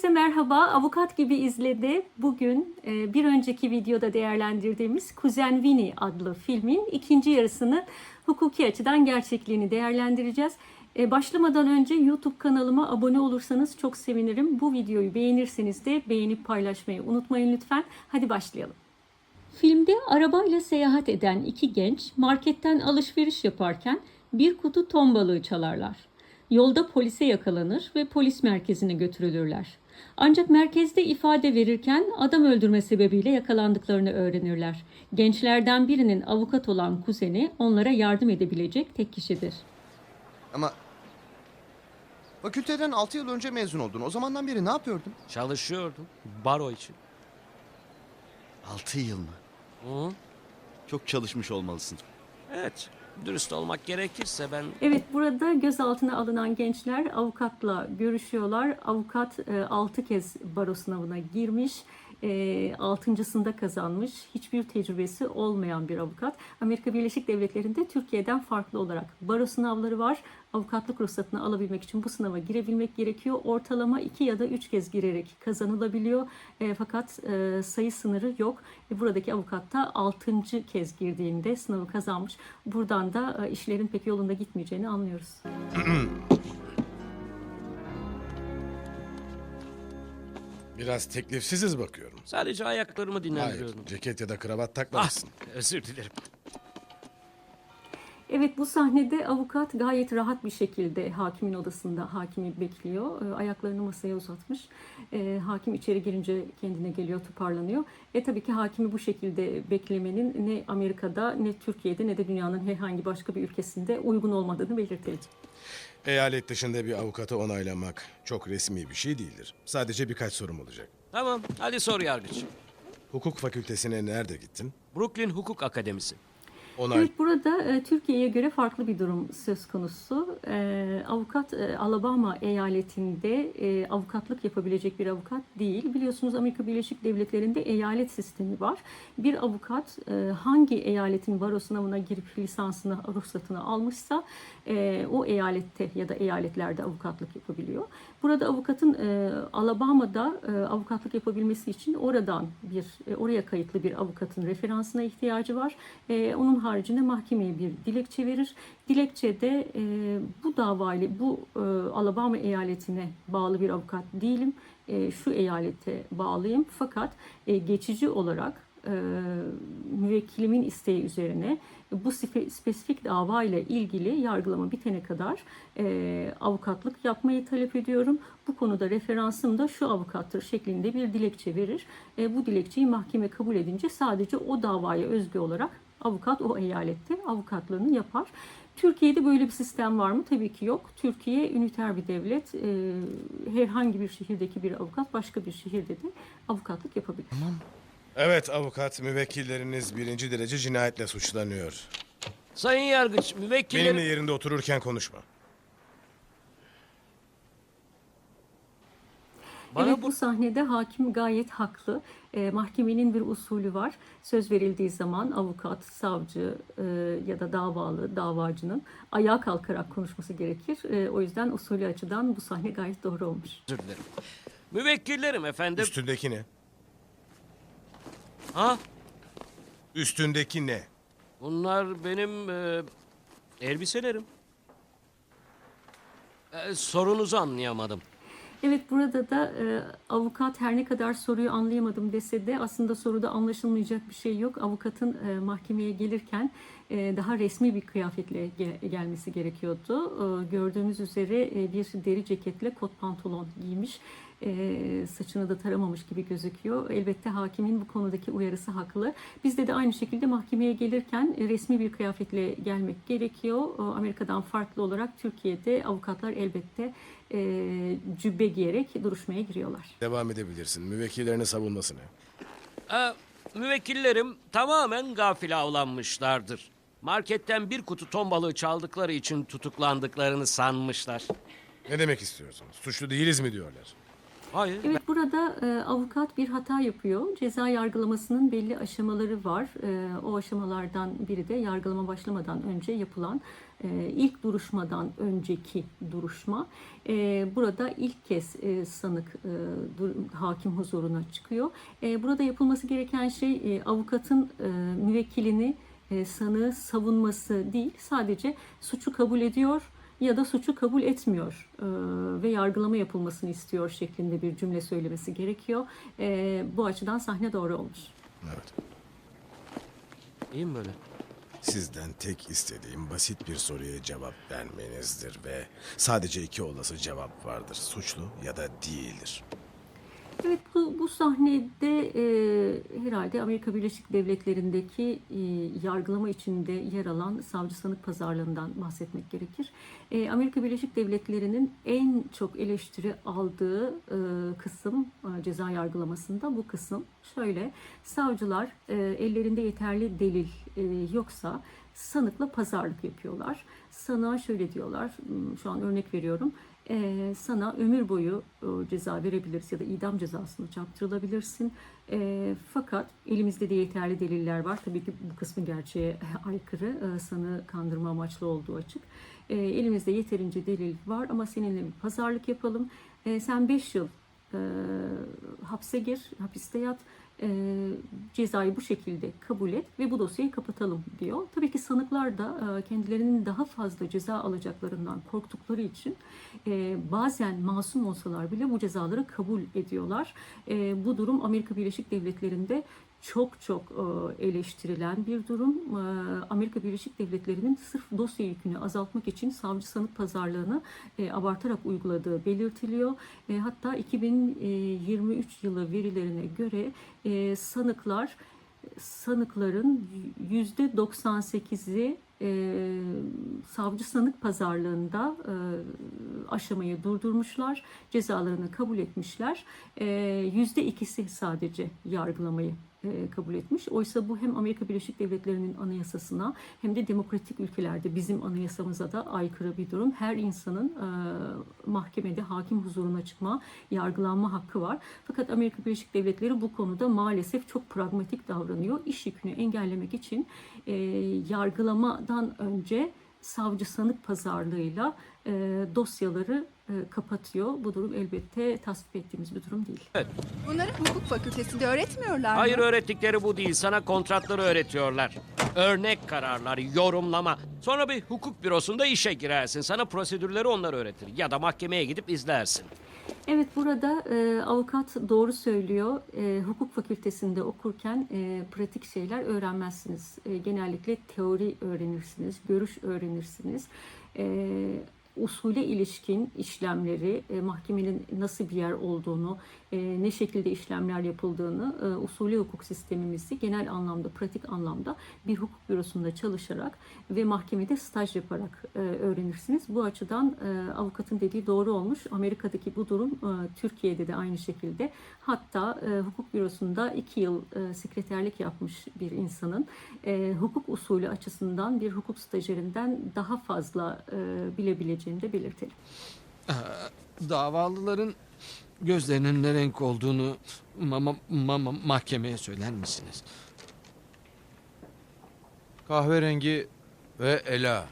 Herkese merhaba. Avukat gibi izledi. Bugün e, bir önceki videoda değerlendirdiğimiz Kuzen Winnie adlı filmin ikinci yarısını hukuki açıdan gerçekliğini değerlendireceğiz. E, başlamadan önce YouTube kanalıma abone olursanız çok sevinirim. Bu videoyu beğenirseniz de beğenip paylaşmayı unutmayın lütfen. Hadi başlayalım. Filmde arabayla seyahat eden iki genç marketten alışveriş yaparken bir kutu ton balığı çalarlar. Yolda polise yakalanır ve polis merkezine götürülürler. Ancak merkezde ifade verirken adam öldürme sebebiyle yakalandıklarını öğrenirler. Gençlerden birinin avukat olan kuzeni onlara yardım edebilecek tek kişidir. Ama fakülteden 6 yıl önce mezun oldun. O zamandan beri ne yapıyordun? Çalışıyordum. Baro için. 6 yıl mı? Hı? Çok çalışmış olmalısın. Evet. Dürüst olmak gerekirse ben Evet burada gözaltına alınan gençler avukatla görüşüyorlar. Avukat 6 kez baro sınavına girmiş. E, altıncısında kazanmış. Hiçbir tecrübesi olmayan bir avukat. Amerika Birleşik Devletleri'nde Türkiye'den farklı olarak baro sınavları var. Avukatlık ruhsatını alabilmek için bu sınava girebilmek gerekiyor. Ortalama 2 ya da 3 kez girerek kazanılabiliyor. E, fakat e, sayı sınırı yok. E, buradaki avukat da 6. kez girdiğinde sınavı kazanmış. Buradan da e, işlerin pek yolunda gitmeyeceğini anlıyoruz. Biraz teklifsiziz bakıyorum. sadece ayaklarımı Hayır, dinlendiriyordum. ceket ya da kravat Ah, takmamışsın. özür dilerim. Evet bu sahnede avukat gayet rahat bir şekilde hakimin odasında hakimi bekliyor. E, ayaklarını masaya uzatmış. E, hakim içeri girince kendine geliyor, toparlanıyor. E tabii ki hakimi bu şekilde beklemenin ne Amerika'da ne Türkiye'de ne de dünyanın herhangi başka bir ülkesinde uygun olmadığını belirtelim. Eyalet dışında bir avukatı onaylamak çok resmi bir şey değildir. Sadece birkaç sorum olacak. Tamam, hadi sor yargıç. Hukuk fakültesine nerede gittin? Brooklyn Hukuk Akademisi. Onay... Evet burada e, Türkiye'ye göre farklı bir durum söz konusu. E, avukat e, Alabama eyaletinde e, avukatlık yapabilecek bir avukat değil. Biliyorsunuz Amerika Birleşik Devletleri'nde eyalet sistemi var. Bir avukat e, hangi eyaletin baro sınavına girip lisansını, ruhsatını almışsa e, o eyalette ya da eyaletlerde avukatlık yapabiliyor. Burada avukatın e, Alabama'da e, avukatlık yapabilmesi için oradan bir e, oraya kayıtlı bir avukatın referansına ihtiyacı var. E, onun haricinde mahkemeye bir dilekçe verir. Dilekçede e, bu davayla bu e, Alabama eyaletine bağlı bir avukat değilim. E, şu eyalete bağlıyım. Fakat e, geçici olarak e, müvekkilimin isteği üzerine bu spe- spesifik dava ile ilgili yargılama bitene kadar e, avukatlık yapmayı talep ediyorum. Bu konuda referansım da şu avukattır şeklinde bir dilekçe verir. E, bu dilekçeyi mahkeme kabul edince sadece o davaya özgü olarak avukat o eyalette avukatlığını yapar. Türkiye'de böyle bir sistem var mı? Tabii ki yok. Türkiye üniter bir devlet. E, herhangi bir şehirdeki bir avukat başka bir şehirde de avukatlık yapabilir. Evet avukat, müvekkilleriniz birinci derece cinayetle suçlanıyor. Sayın yargıç, müvekkillerim... Benimle yerinde otururken konuşma. Bana evet bu- bu sahnede hakim gayet haklı. E, mahkemenin bir usulü var. Söz verildiği zaman avukat, savcı e, ya da davalı, davacının ayağa kalkarak konuşması gerekir. E, o yüzden usulü açıdan bu sahne gayet doğru olmuş. Özür dilerim. Müvekkillerim efendim. Üstündeki ne? Ha? Üstündeki ne? Bunlar benim e, elbiselerim. E, sorunuzu anlayamadım. Evet burada da e, avukat her ne kadar soruyu anlayamadım dese de aslında soruda anlaşılmayacak bir şey yok. Avukatın e, mahkemeye gelirken e, daha resmi bir kıyafetle ge- gelmesi gerekiyordu. E, gördüğünüz üzere e, bir deri ceketle kot pantolon giymiş. E, saçını da taramamış gibi gözüküyor. Elbette hakimin bu konudaki uyarısı haklı. Bizde de aynı şekilde mahkemeye gelirken e, resmi bir kıyafetle gelmek gerekiyor. E, Amerika'dan farklı olarak Türkiye'de avukatlar elbette e, cübbe giyerek duruşmaya giriyorlar. Devam edebilirsin. Müvekkillerini savunmasını. E, müvekkillerim tamamen gafil avlanmışlardır. Marketten bir kutu ton balığı çaldıkları için tutuklandıklarını sanmışlar. Ne demek istiyorsunuz? Suçlu değiliz mi diyorlar? Hayır. Evet burada e, avukat bir hata yapıyor. Ceza yargılamasının belli aşamaları var. E, o aşamalardan biri de yargılama başlamadan önce yapılan e, ilk duruşmadan önceki duruşma. E, burada ilk kez e, sanık e, dur- hakim huzuruna çıkıyor. E, burada yapılması gereken şey e, avukatın e, müvekkilini e, sanığı savunması değil, sadece suçu kabul ediyor ya da suçu kabul etmiyor e, ve yargılama yapılmasını istiyor şeklinde bir cümle söylemesi gerekiyor. E, bu açıdan sahne doğru olmuş. Evet. İyi mi böyle? Sizden tek istediğim basit bir soruya cevap vermenizdir ve sadece iki olası cevap vardır. Suçlu ya da değildir. Evet bu, bu sahnede e, herhalde Amerika Birleşik Devletleri'ndeki e, yargılama içinde yer alan savcı sanık pazarlığından bahsetmek gerekir. E, Amerika Birleşik Devletleri'nin en çok eleştiri aldığı e, kısım e, ceza yargılamasında bu kısım şöyle savcılar e, ellerinde yeterli delil e, yoksa sanıkla pazarlık yapıyorlar. Sanığa şöyle diyorlar, hmm, şu an örnek veriyorum. Ee, sana ömür boyu e, ceza verebiliriz ya da idam cezasını çarptırılabilirsin. Ee, fakat elimizde de yeterli deliller var. Tabii ki bu kısmı gerçeğe aykırı. Ee, sanığı kandırma amaçlı olduğu açık. Ee, elimizde yeterince delil var ama seninle bir pazarlık yapalım. Sen 5 yıl e, hapse gir, hapiste yat, e, cezayı bu şekilde kabul et ve bu dosyayı kapatalım diyor. Tabii ki sanıklar da e, kendilerinin daha fazla ceza alacaklarından korktukları için e, bazen masum olsalar bile bu cezaları kabul ediyorlar. E, bu durum Amerika Birleşik Devletleri'nde çok çok e, eleştirilen bir durum. E, Amerika Birleşik Devletleri'nin sırf dosya yükünü azaltmak için savcı sanık pazarlığını e, abartarak uyguladığı belirtiliyor. Hatta 2023 yılı verilerine göre e, sanıklar sanıkların yüzde 98'i e, savcı sanık pazarlığında e, aşamayı durdurmuşlar, cezalarını kabul etmişler. E, Yüzde ikisi sadece yargılamayı e, kabul etmiş. Oysa bu hem Amerika Birleşik Devletleri'nin anayasasına hem de demokratik ülkelerde bizim anayasamıza da aykırı bir durum. Her insanın e, mahkemede hakim huzuruna çıkma, yargılanma hakkı var. Fakat Amerika Birleşik Devletleri bu konuda maalesef çok pragmatik davranıyor. İş yükünü engellemek için e, yargılamadan önce savcı sanık pazarlığıyla e, dosyaları e, kapatıyor. Bu durum elbette tasvip ettiğimiz bir durum değil. Bunları hukuk fakültesinde öğretmiyorlar mı? Hayır öğrettikleri bu değil. Sana kontratları öğretiyorlar. Örnek kararlar, yorumlama. Sonra bir hukuk bürosunda işe girersin. Sana prosedürleri onlar öğretir. Ya da mahkemeye gidip izlersin. Evet burada e, avukat doğru söylüyor. E, hukuk fakültesinde okurken e, pratik şeyler öğrenmezsiniz. E, genellikle teori öğrenirsiniz, görüş öğrenirsiniz. E, usule ilişkin işlemleri, e, mahkemenin nasıl bir yer olduğunu, ne şekilde işlemler yapıldığını, e, usulü hukuk sistemimizi genel anlamda, pratik anlamda bir hukuk bürosunda çalışarak ve mahkemede staj yaparak e, öğrenirsiniz. Bu açıdan e, avukatın dediği doğru olmuş. Amerika'daki bu durum e, Türkiye'de de aynı şekilde. Hatta e, hukuk bürosunda iki yıl e, sekreterlik yapmış bir insanın e, hukuk usulü açısından bir hukuk stajyerinden daha fazla e, bilebileceğini de belirtelim. Davalıların gözlerinin ne renk olduğunu ma- ma- ma- mahkemeye söyler misiniz? Kahverengi ve ela.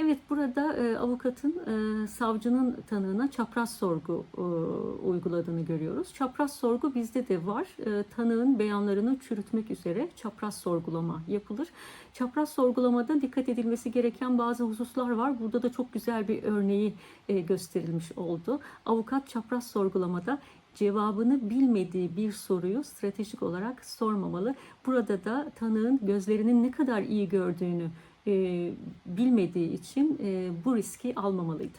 Evet burada e, avukatın e, savcının tanığına çapraz sorgu e, uyguladığını görüyoruz. Çapraz sorgu bizde de var. E, tanığın beyanlarını çürütmek üzere çapraz sorgulama yapılır. Çapraz sorgulamada dikkat edilmesi gereken bazı hususlar var. Burada da çok güzel bir örneği e, gösterilmiş oldu. Avukat çapraz sorgulamada cevabını bilmediği bir soruyu stratejik olarak sormamalı. Burada da tanığın gözlerinin ne kadar iyi gördüğünü e, bilmediği için e, bu riski almamalıydı.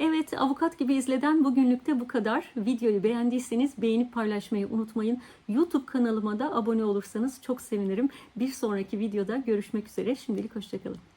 Evet, avukat gibi izleden bugünlükte bu kadar. Videoyu beğendiyseniz beğenip paylaşmayı unutmayın. YouTube kanalıma da abone olursanız çok sevinirim. Bir sonraki videoda görüşmek üzere. Şimdilik hoşçakalın.